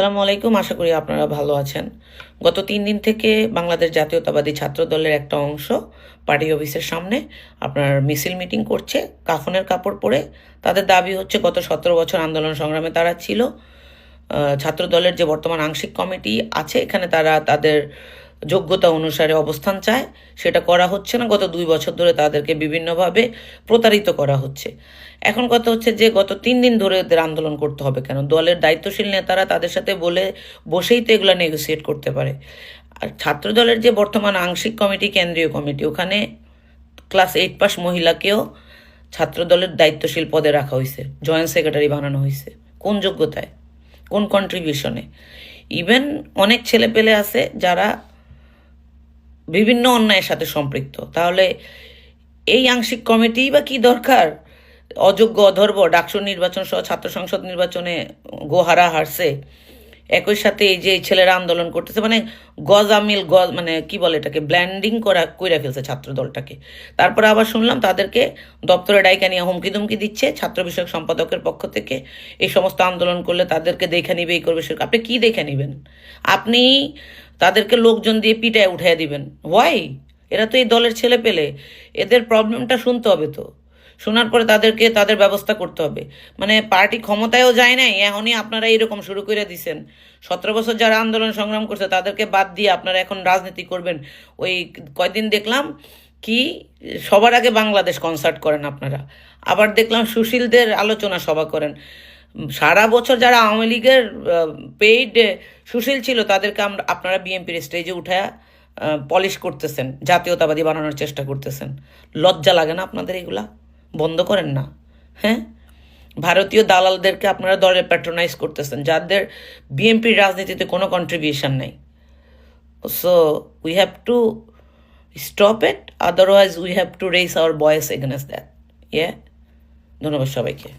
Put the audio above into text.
আসসালামু আলাইকুম, আশা করি আপনারা ভালো আছেন। গত তিন দিন থেকে বাংলাদেশ জাতীয়তাবাদী ছাত্র দলের একটা অংশ পার্টি অফিসের সামনে আপনার মিছিল মিটিং করছে, কাফনের কাপড় পরে। তাদের দাবি হচ্ছে, গত সতেরো বছর আন্দোলন সংগ্রামে তারা ছিল। ছাত্র দলের যে বর্তমান আংশিক কমিটি আছে, এখানে তারা তাদের যোগ্যতা অনুসারে অবস্থান চায়, সেটা করা হচ্ছে না। গত দুই বছর ধরে তাদেরকে বিভিন্নভাবে প্রতারিত করা হচ্ছে। এখন কথা হচ্ছে যে, গত তিন দিন ধরে এদের আন্দোলন করতে হবে কেন? দলের দায়িত্বশীল নেতারা তাদের সাথে বলে, বসেই তো এগুলো নেগোসিয়েট করতে পারে। আর ছাত্র দলের যে বর্তমান আংশিক কমিটি, কেন্দ্রীয় কমিটি, ওখানে ক্লাস এইট পাস মহিলাকেও ছাত্র দলের দায়িত্বশীল পদে রাখা হয়েছে, জয়েন্ট সেক্রেটারি বানানো হয়েছে। কোন যোগ্যতায়? কোন কন্ট্রিবিউশনে ইভেন অনেক ছেলে পেলে আছে যারা বিভিন্ন অন্যায়ের সাথে সম্পৃক্ত। তাহলে এই আংশিক কমিটি বা কি দরকার? অযোগ্য, অধর্ব ডাকসু নির্বাচন সহ ছাত্র সংসদ নির্বাচনে গোহারা হারছে। একই সাথে এই যে ছেলেরা আন্দোলন করতেছে মানে গজ আমিল গজ মানে কি বলে এটাকে, ব্ল্যান্ডিং করা, কইরা ফেলছে ছাত্র দলটাকে। তারপরে আবার শুনলাম তাদেরকে দপ্তরে ডাইকা নিয়ে হুমকি দুমকি দিচ্ছে, ছাত্র বিষয়ক সম্পাদকের পক্ষ থেকে। এই সমস্ত আন্দোলন করলে তাদেরকে দেখে নিবে এই করবে সে করবে। আপনি কি দেখে নিবেন? আপনি তাদেরকে লোকজন দিয়ে পিটায় উঠাই দিবেন। ওয়াই এরা তো এই দলের ছেলে পেলে এদের প্রবলেমটা শুনতে হবে তো। শোনার পরে তাদেরকে তাদের ব্যবস্থা করতে হবে। মানে পার্টি ক্ষমতায়ও যায় নাই, এখনই আপনারা এরকম শুরু করে দিছেন। সতেরো বছর যারা আন্দোলন সংগ্রাম করছে, তাদেরকে বাদ দিয়ে আপনারা এখন রাজনীতি করবেন। ওই কয়দিন দেখলাম কি, সবার আগে বাংলাদেশ কনসার্ট করেন আপনারা। আবার দেখলাম সুশীলদের আলোচনা সভা করেন। সারা বছর যারা আওয়ামী লীগের পেইড সুশীল ছিল, তাদেরকে আমরা আপনারা বিএনপির স্টেজে উঠায় পলিশ করতেছেন, জাতীয়তাবাদী বানানোর চেষ্টা করতেছেন। লজ্জা লাগে না আপনাদের এগুলা? বন্ধ করেন না হ্যাঁ? ভারতীয় দালালদেরকে আপনারা দলে প্যাট্রোনাইজ করতেছেন, যাদের বিএনপির রাজনীতিতে কোনো কন্ট্রিবিউশন নেই। So we have to stop it otherwise we have to raise our voice against that ইয়ে ধন্যবাদ সবাইকে।